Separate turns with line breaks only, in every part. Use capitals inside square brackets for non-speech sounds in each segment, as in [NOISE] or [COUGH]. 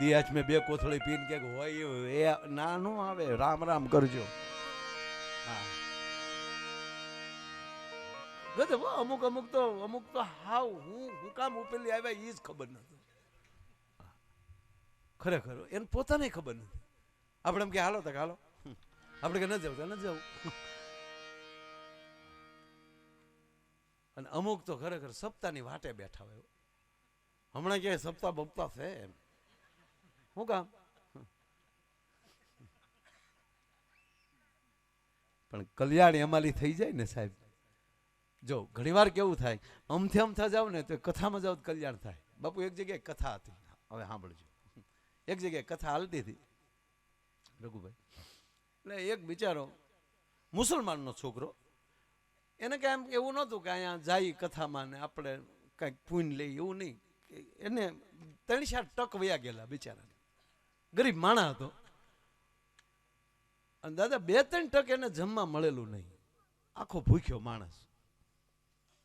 દિયાચ મેં બે કોથળી પીને કે હોય એ ના, નો આવે. રામ રામ કરજો. ગજબ અમુક અમુક તો અમુક તો હાવ હું હું કામ ઉપેલી આવ્યા એ જ ખબર નથી. ખરેખર એને પોતાને ખબર નથી. આપણે એમ કે, હાલો, તક, હાલો. આપણે કે, ન જવું ન જવું અને અમુક તો ખરેખર સપ્તાહની વાટે બેઠા હોય. હમણાં ક્યાંય સપ્તાહ બપ્તા છે એમ. શું કામ પણ કલ્યાણ એમાલી થઈ જાય ને સાહેબ. જો, ઘણીવાર કેવું થાય, અમથી અમથા જાવ ને તો કથામાં જાવ કલ્યાણ થાય. બાપુ, એક જગ્યાએ કથા હતી. હવે સાંભળજો. એક જગ્યાએ કથા હાલતી હતી. રઘુભાઈ. એટલે એક બિચારો મુસલમાનનો છોકરો, એને કાંઈ એવું નહોતું કે અહીંયા જાય કથામાં ને આપણે કાંઈક પૂન લઈ એવું નહીં. એને ત્રણ ચાર ટક વયા ગયેલા બિચારાને. ગરીબ માણા હતો. અને દાદા બે ત્રણ ટક એને જમવા મળેલું નહીં. આખો ભૂખ્યો માણસ.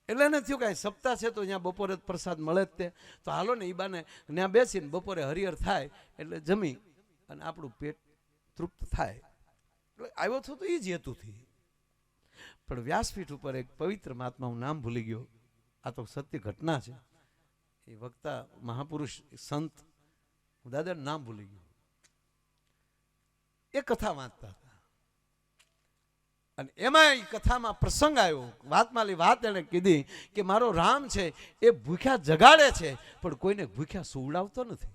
એટલે એને થયું કાંઈ સપ્તાહ છે તો અહીંયા બપોરે પ્રસાદ મળે જ તે. તો હાલો ને એ બાને ત્યાં બેસીને બપોરે હરિહર થાય એટલે જમી અને આપણું પેટ તૃપ્ત થાય. એટલે આવ્યો થયો તો એ જ હેતુથી. પણ વ્યાસપીઠ ઉપર એક પવિત્ર મહાત્મા હું નામ ભૂલી ગયો. આ તો સત્ય ઘટના છે. એ વક્તા મહાપુરુષ સંત. હું દાદાનું નામ ભૂલી ગયો. એ કથા વાંચતા હતા. અને એમાં એ કથામાં પ્રસંગ આવ્યો. વાતમાલી વાત એણે કીધી કે મારો રામ છે, એ ભૂખ્યા જગાડે છે, પણ કોઈને ભૂખ્યા સુવડાવતો નથી.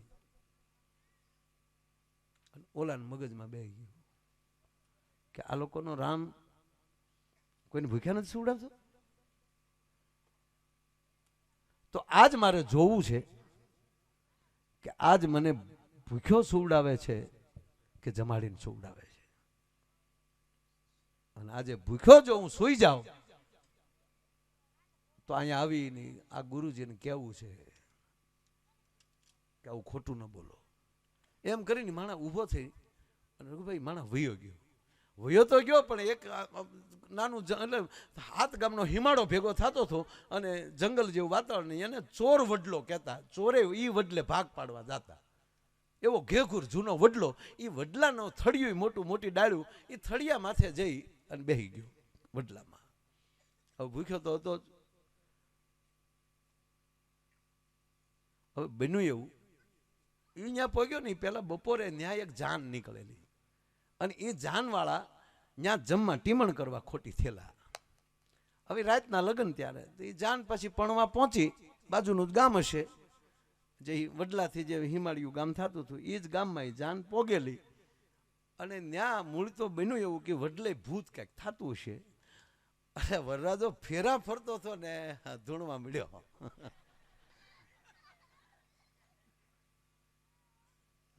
ઓલાને મગજમાં બે ગયું. કે આ લોકોનો રામ કોઈને ભૂખ્યા નથી સુવડાવતો? તો આજ મારે જોવું છે કે આજ મને ભૂખ્યો સુવડાવે છે કે જમાડીને સુવડાવે છે. અને આજે ભૂખ્યો જો હું સૂઈ જાઉં, તો અહીંયા આવીને આ ગુરુજીને કેવું છે કે આવું ખોટું ન બોલો. એમ કરીને માણા ઊભો થઈ અને રઘુભાઈ માણા વયો ગયો. વયો તો ગયો, પણ એક નાનું એટલે હાથ ગામનો હિમાળો ભેગો થતો હતો અને જંગલ જેવું વાતાવરણ, એને ચોર વડલો કહેતા, ચોરે એ વડલે ભાગ પાડવા જાતા. એવો ઘેઘુર જૂનો વડલો એ વડલાનો થળિયું મોટું મોટી ડાળ્યું એ થળિયા માથે જઈ અને બેહી ગયો વડલામાં. હવે ભૂખ્યો તો હતો જ. હવે બન્યું એવું. એ ત્યાં પહોંચ્યો ને પેલા બપોરે ત્યાં એક જાન નીકળેલી. અને એ જાનવાળા ત્યાં જમવા ટીમણ કરવા ખોટી થયેલા હવે રાતના લગ્ન ત્યારે, તો એ જાન પછી પણવા પહોંચી, બાજુનું જ ગામ હશે. જે વડલાથી જે હિમાળિયું ગામ થતું હતું એ જ ગામમાં એ જાન પોગેલી. અને ત્યાં મૂળ તો બન્યું એવું કે વડલે ભૂત કંઈક થતું છે અરે વરરાજો ફેરા ફરતો હતો ને ધૂણવા મળ્યો.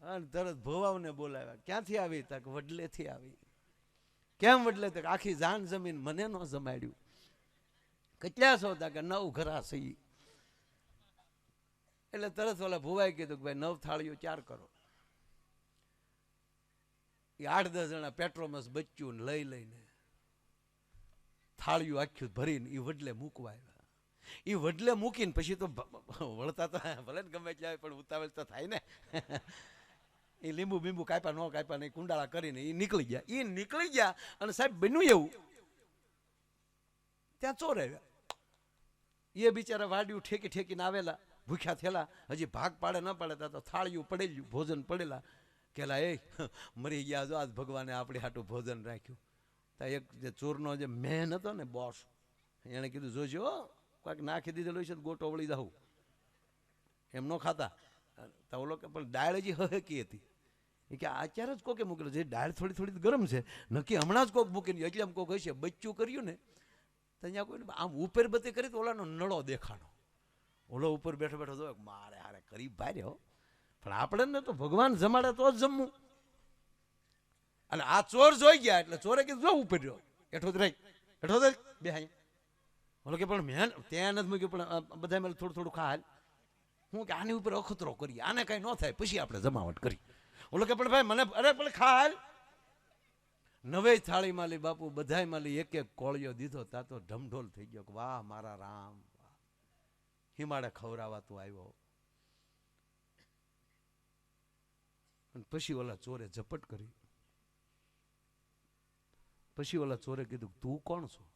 અને તરત ભવાવને બોલાવ્યા, ક્યાંથી આવી? તક વડલેથી આવી. કેમ વડલે? તક આખી જાન જમીન મને ન જમાડ્યું. કેટલા છો? તા કે, નવ ઘરા સહી. એટલે તરત ઓલા ભુવાએ કીધું કે ભાઈ નવ થાળીઓ ચાર કરો. એ આઠ દસ જણા પેટ્રોમસ બચ્યું લઈ લઈને થાળીઓ આખ્યું ભરીને એ વડલે મૂકવા આવ્યા. એ વડલે મૂકીને પછી તો વળતા તો ભલે ને ગમે ત્યાં પણ ઉતાવળ તો થાય ને. [LAUGHS] એ લીંબુ બીંબુ કાપ્યા ન કાપ્યા નહીં કુંડાળા કરીને એ નીકળી ગયા. એ નીકળી ગયા અને સાહેબ બન્યું એવું. ત્યાં ચોર આવ્યા. એ બિચારા વાડિયું ઠેકી ઠેકીને આવેલા. ભૂખ્યા થયેલા, હજી ભાગ પાડે ન પાડે, તો થાળીયું પડેલું ભોજન પડેલા. કેલા એ, મરી ગયા જો આજ ભગવાને આપણે હાટું ભોજન રાખ્યું. તો એક જે ચોરનો જે મેન હતો ને બોસ, એણે કીધું, જોજો કાંઈક નાખી દીધેલું છે ગોટો વળી જાઉં. એમ ન ખાતા. તો ઓલો કે, પણ દાળ હજી હકી હતી. એ કે અત્યારે જ કોકે મૂકેલું? છે દાળ થોડી થોડી ગરમ છે, નક્કી હમણાં જ કોક મૂકીને એટલે આમ કોક હશે, બચ્ચું કર્યું ને. તો અહીંયા કોઈ, આમ ઉપર બધી કરી તો ઓલાનો નળો દેખાણો. ઓલો ઉપર બેઠો બેઠો જો મારે હારે કરી ભારે હો. પણ આપણને તો ભગવાન જમાડે તો જ જમવું. અને આ ચોર જોઈ ગયા એટલે ચોરે કીધું, જો ઉપર રહ્યો. એઠો જ રહી. એઠો જ બે ઓલો કે, પણ મેં ત્યાં નથી મૂક્યું, પણ બધા મેં થોડું થોડું ખા હું કે, આની ઉપર અખતરો કરીએ આને કઈ ન થાય. પછી આપણે જમાવટ કરી. ઓલો કે, પણ ભાઈ, મને, અરે, પણ ખા નવે થાળીમાં લી બાપુ બધાયમાં માલી એક એક કોળિયો દીધો, તા તો ઢમઢોલ થઈ ગયો. કે, વાહ, મારા રામ. હિમાડે ખવરાવા આવ્યો. પછી ઓલા ચોરે ઝપટ કરી. પછી ઓલા ચોરે કીધું, તું કોણ છો?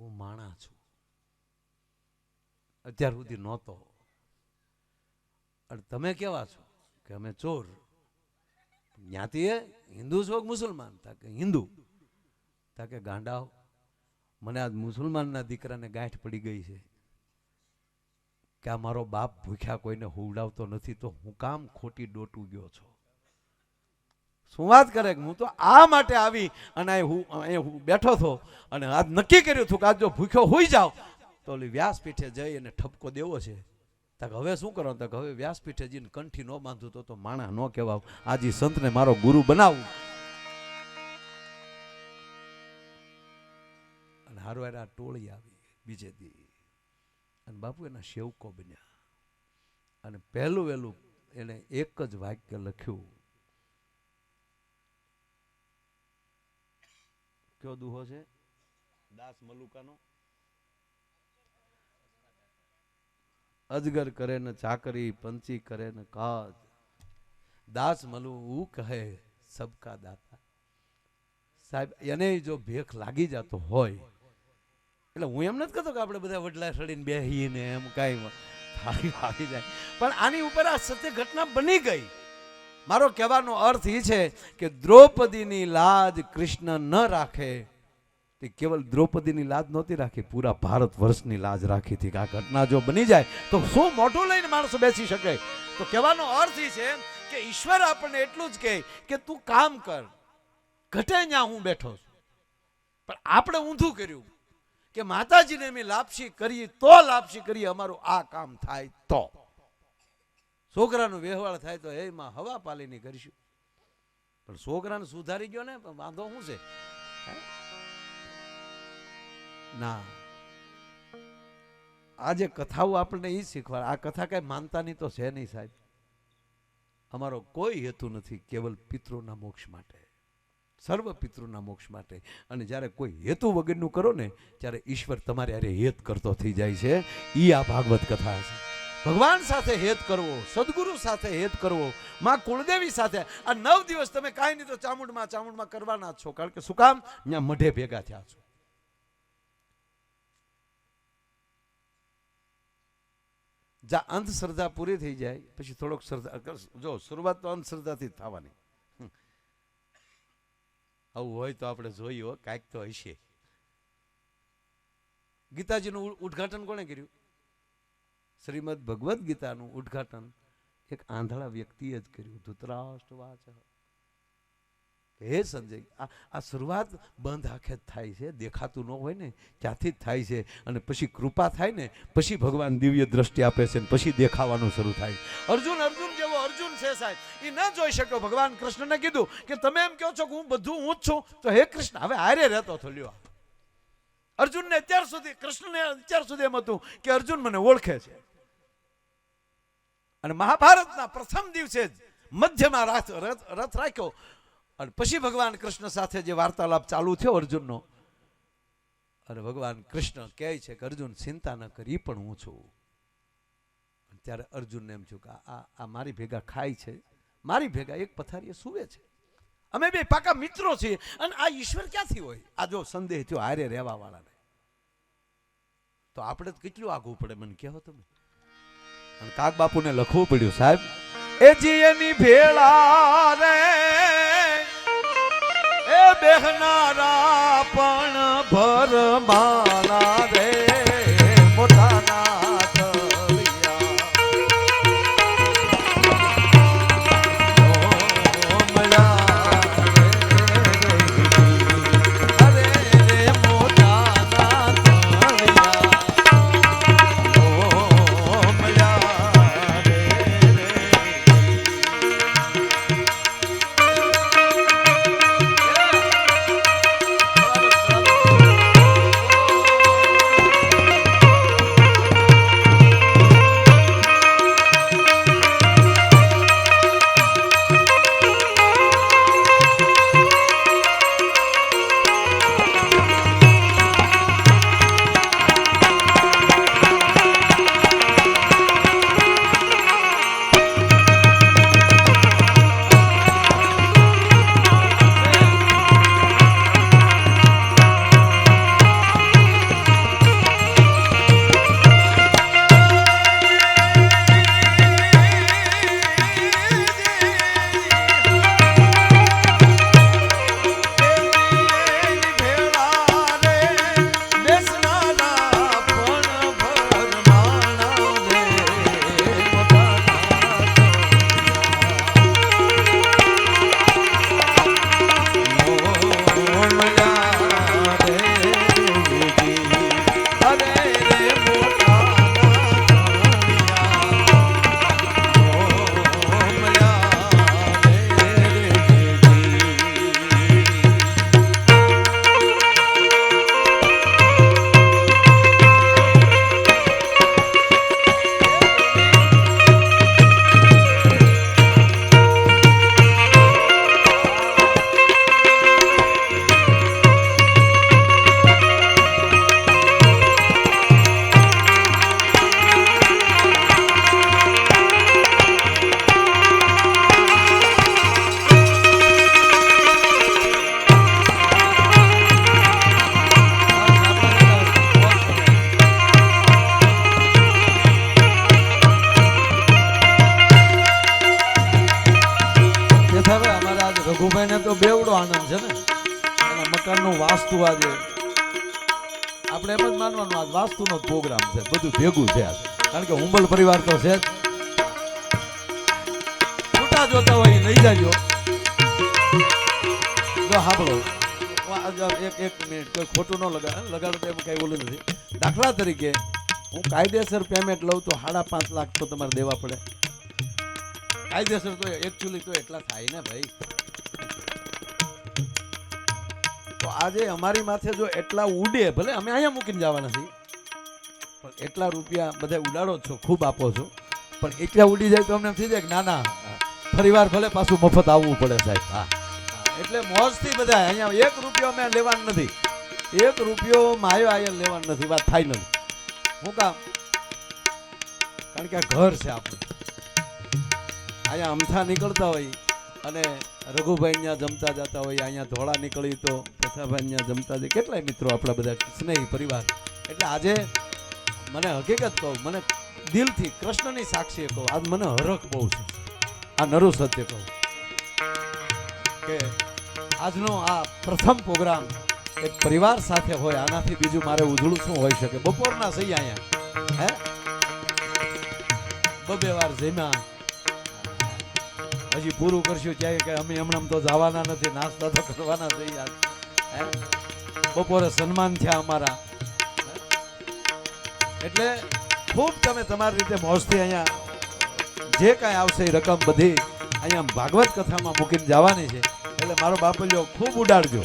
હું માણા છું. અત્યાર સુધી નહોતો. અને તમે કેવા છો? કે અમે ચોર. જ્ઞાતિ એ હિન્દુ છો કે મુસલમાન? તા કે હિન્દુ. તા કે ગાંડાઓ મને આજ મુસલમાનના દીકરાને ગાંઠ પડી ગઈ છે કે આ મારો બાપ ભૂખ્યા કોઈને હુવડાવતો નથી, તો હું કામ ખોટી ડોટું ગયો છો? શું વાત કરે હું તો આ માટે આવી અને અહીં હું બેઠો હતો અને આજ નક્કી કર્યું હતું કે આજ જો ભૂખ્યો હોઈ જાવ તો ઓલી વ્યાસપીઠે જઈ અને ઠપકો દેવો છે. તક હવે શું કરો? તક હવે વ્યાસપીઠે જઈને કંઠી ન બાંધું તો તો માણા ન કહેવાવ. આજે સંતને મારો ગુરુ બનાવું. અને આ ટોળી આવી બીજે દી. અને બાપુ એના સેવકો બન્યા. અને પહેલું વહેલું એને એક જ વાક્ય લખ્યું. કયો દુહો છે? દાસ મલુકાનો. અજગર કરે ને ચાકરી પંચી કરે ને કાજ. દાસ મલુ કહે સબકા દાતા. સાહેબ એને જો ભેખ લાગી જતો હોય એટલે હું એમ નથી કહેતો કે આપણે બધા વડલા સડીને બેહીને એમ કાંઈ થાળી આવી જાય. પણ આની ઉપર આ સત્ય ઘટના બની ગઈ. મારો કહેવાનો અર્થ એ છે કે દ્રૌપદીની લાજ કૃષ્ણ ન રાખે. તે કેવલ દ્રૌપદીની લાજ નહોતી રાખી, પૂરા ભારત વર્ષની લાજ રાખી હતી કે આ ઘટના જો બની જાય, તો શું મોઢું લઈને માણસો બેસી શકે? તો કહેવાનો અર્થ એ છે કે ઈશ્વર આપણને એટલું જ કહે કે તું કામ કર. ઘટે ત્યાં હું બેઠો છું. પણ આપણે ઊંધું કર્યું. કે માતાજીને અમે લાપસી કરીએ, તો લાપસી કરીએ, અમારું આ કામ થાય તો. છોકરાનો વ્યવહાર થાય તો એમાં હવા પાલીની કરીશું પણ છોકરાને સુધારી ગયો ને વાંધો શું છે? ના. આ જે કથાઓ આપણને એ શીખવાડે. આ કથા કઈ માનતાની તો છે નહીં સાહેબ. અમારો કોઈ હેતુ નથી, કેવલ પિતૃના મોક્ષ માટે. સર્વ પિતૃના મોક્ષ માટે. અને જ્યારે કોઈ હેતુ વગરનું કરો ને, ત્યારે ઈશ્વર તમારે અરે હેત કરતો થઈ જાય છે. એ આ ભાગવત કથા છે. ભગવાન સાથે હેત કરવો, સદગુરુ સાથે હેત કરવો, માં કુળદેવી સાથે, આ નવ દિવસ તમે કાંઈ નહીં તો ચામુંડમાં ચામુંડમાં કરવાના છો. કારણ કે શું કામ? ત્યાં મઢે ભેગા થયા છો. જ્યાં અંધશ્રદ્ધા પૂરી થઈ જાય, પછી થોડોક શ્રદ્ધા, જો શરૂઆત તો અંધશ્રદ્ધાથી જ થવાની. આવું હોય તો આપણે જોઈએ કાંઈક તો હશે. ગીતાજીનું ઉદઘાટન કોણે કર્યું? શ્રીમદ ભગવદ્ ગીતાનું ઉદઘાટન એક આંધળા વ્યક્તિએ જ કર્યું ધૃતરાષ્ટ્ર હે સંજય આ શરૂઆત બંધ આંખે જ થાય છે, દેખાતું ન હોય ને, ત્યાંથી જ થાય છે, અને પછી કૃપા થાય ને, પછી ભગવાન દિવ્ય દ્રષ્ટિ આપે છે ને, પછી દેખાવાનું શરૂ થાય. અર્જુન અર્જુન અર્જુન છે સાહેબ. એ ન જોઈ શક્યો. ભગવાન કૃષ્ણને કીધું કે તમે એમ કહો છો કે હું બધું હું જ છું. તો હે કૃષ્ણ, હવે હારે રહેતો થયો અર્જુનને અત્યાર સુધી, કૃષ્ણને અત્યાર સુધી એમ હતું કે અર્જુન મને ઓળખે છે. અને મહાભારતના પ્રથમ દિવસે જ મધ્યમાં રથ રાખ્યો. અને પછી ભગવાન કૃષ્ણ સાથે જે વાર્તાલાપ ચાલુ થયો અર્જુનનો, અને ભગવાન કૃષ્ણ કહે છે કે અર્જુન, ચિંતા ન કરી પણ હું છું. ત્યારે અર્જુનને એમ થયું કે આ આ મારી ભેગા ખાય છે. મારી ભેગા એક પથારીએ સૂવે છે. અમે બે પાકા મિત્રો છીએ અને આ ઈશ્વર ક્યાંથી હોય? આ જો સંદેહ થયો, હારે રહેવા વાળાને તો આપણે તો કેટલું આગવું પડે મને કહો તમે. અને કાક બાપુને લખવું પડ્યું, સાહેબ, એ જી એની ભેળા રે, એ બેહનારા પણ ભરમાના વાસ્તુનો પ્રોગ્રામ છે. બધું ભેગું છે. કારણ કે હુંબલ પરિવાર તો છે છૂટા જોતા હોય નહીં જાજો. જો સાંભળો એક એક મિનિટ. કોઈ ખોટું ન લગાડ લગાડો એમ કાંઈ બોલું નથી. દાખલા તરીકે હું કાયદેસર પેમેન્ટ લઉં તો સાડા પાંચ લાખ તો તમારે દેવા પડે. કાયદેસર તો એકચ્યુઅલી તો એટલા થાય ને ભાઈ. તો આજે અમારી માથે જો એટલા ઉડે, ભલે અમે અહીંયા મૂકીને જવા નથી પણ એટલા રૂપિયા બધા ઉડાડો છો, ખૂબ આપો છો. પણ એટલા ઉડી જાય તો અમને થઈ જાય કે ના ના ફરીવાર ભલે પાછું મફત આવવું પડે સાહેબ. હા. એટલે મોજથી બધા અહીંયા એક રૂપિયો અમે લેવાનું નથી. એક રૂપિયો માયો અહીંયા લેવાનું નથી, વાત થાય નથી. હું કામ? કારણ કે આ ઘર છે આપણું. અહીંયા અમથા નીકળતા હોય અને રઘુભાઈ ત્યાં જમતા જતા હોય, અહીંયા ધોળા નીકળી તો પ્રથાભાઈ ત્યાં જમતા જાય. કેટલાય મિત્રો આપણા બધા સ્નેહી પરિવાર. એટલે આજે મને હકીકત કહું, મને દિલથી કૃષ્ણની સાક્ષી કહું. આજ મને હરખ બહુ છે. આ નરુ સત્ય કહું. કે આજનો આ પ્રથમ પ્રોગ્રામ એક પરિવાર સાથે હોય, આનાથી બીજું મારે ઉજળું શું હોઈ શકે? બપોરના સહી અહીંયા, હે? બબે વાર જમ્યા. હજી પૂરું કરશું ત્યાં કે અમે હમણાં તો જવાના નથી, નાસ્તા તો કરવાના થઈ યાર બપોરે સન્માન થયા અમારા? એટલે ખૂબ તમે તમારી રીતે મોજથી અહીંયા જે કાંઈ આવશે એ રકમ બધી અહીંયા ભાગવત કથામાં મૂકીને જવાની છે. એટલે મારો બાપલ્યો ખૂબ ઉડાડજો.